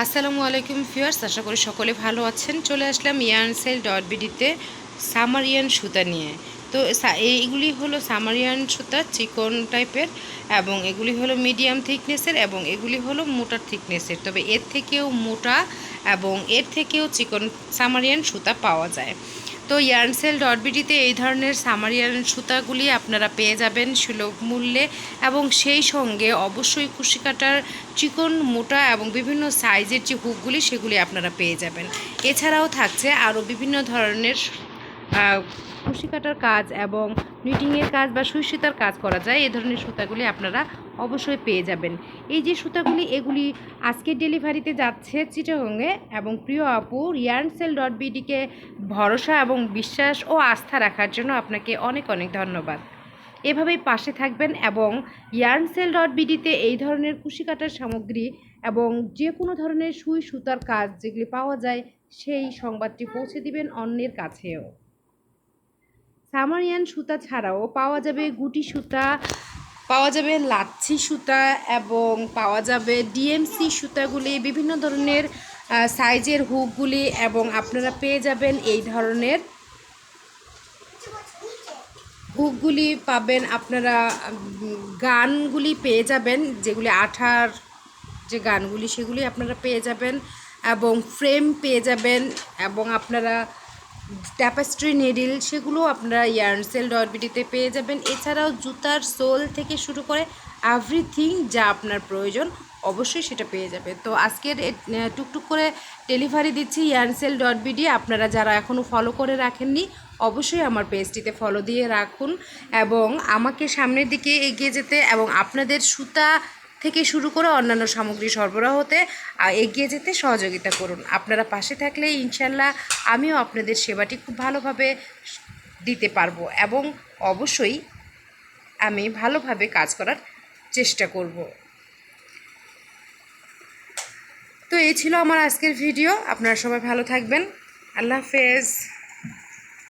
আসসালামু আলাইকুম ফিয়ার্স আশা করি সকলে ভালো আছেন। চলে আসলাম ইয়ানসেল ডট বিডিতে সামারিয়ান সুতা নিয়ে। তো এইগুলি হলো সামারিয়ান সুতা, চিকন টাইপের, এবং এগুলি হলো মিডিয়াম থিকনেসের, এবং এগুলি হলো মোটা থিকনেসের। তবে এর থেকেও মোটা এবং এর থেকেও চিকন সামারিয়ান সুতা পাওয়া যায়। তো ইয়ার্নসেল ডট বিডিতে এই ধরনের সামারিয়ান সুতাগুলি আপনারা পেয়ে যাবেন সুলভ মূল্যে এবং সেই সঙ্গে অবশ্যই কুশি কাটার চিকন মোটা এবং বিভিন্ন সাইজের যে হুকগুলি সেগুলি আপনারা পেয়ে যাবেন। এছাড়াও থাকছে আরও বিভিন্ন ধরনের কুশি কাটার কাজ এবং নিটিংয়ের কাজ বা সুই সুতার কাজ করা যায়, এ ধরনের সুতাগুলি আপনারা অবশ্যই পেয়ে যাবেন। এই যে সুতাগুলি, এগুলি আজকের ডেলিভারিতে যাচ্ছে চিটাগংয়ে এবং প্রিয় আপু ইয়ার্নসেল ডট বিডিকে ভরসা এবং বিশ্বাস ও আস্থা রাখার জন্য আপনাকে অনেক অনেক ধন্যবাদ। এভাবেই পাশে থাকবেন এবং ইয়ার্নসেল ডট বিডিতে এই ধরনের কুশি কাটার সামগ্রী এবং যে কোনো ধরনের সুই সুতার কাজ যেগুলি পাওয়া যায়, সেই সংবাদটি পৌঁছে দিবেন অন্যের কাছেও। সামারিয়ান সুতা ছাড়াও পাওয়া যাবে গুটি সুতা, পাওয়া যাবে লাচ্ছি সুতা এবং পাওয়া যাবে ডিএমসি সুতাগুলি, বিভিন্ন ধরনের সাইজের হুকগুলি এবং আপনারা পেয়ে যাবেন এই ধরনের হুকগুলি পাবেন আপনারা গানগুলি পেয়ে যাবেন, যেগুলি আঠার যে গানগুলি সেগুলি আপনারা পেয়ে যাবেন এবং ফ্রেম পেয়ে যাবেন এবং আপনারা ট্যাপাস্ট্রি নিডিল সেগুলো আপনারা ইয়ার্নসেল ডরবিটিতে পেয়ে যাবেন। এছাড়াও জুতার সোল থেকে শুরু করে এভরিথিং যা আপনার প্রয়োজন অবশ্যই সেটা পেয়ে যাবে তো আজকের টুকটুক করে ডেলিভারি দিচ্ছি ইয়ার্নসেল ডট বিডি আপনারা যারা এখনও ফলো করে রাখেননি, অবশ্যই আমার পেজটিতে ফলো দিয়ে রাখুন এবং আমাকে সামনের দিকে এগিয়ে যেতে এবং আপনাদের সুতা থেকে শুরু করে অন্যান্য সামগ্রী সরবরাহ হতে এগিয়ে যেতে সহযোগিতা করুন। আপনারা পাশে থাকলে ইনশাল্লাহ আমিও আপনাদের সেবাটি খুব ভালোভাবে দিতে পারব এবং অবশ্যই আমি ভালোভাবে কাজ করার চেষ্টা করব। তো এই ছিল আমার আজকের ভিডিও। আপনারা সবাই ভালো থাকবেন। আল্লাহ হাফেজ।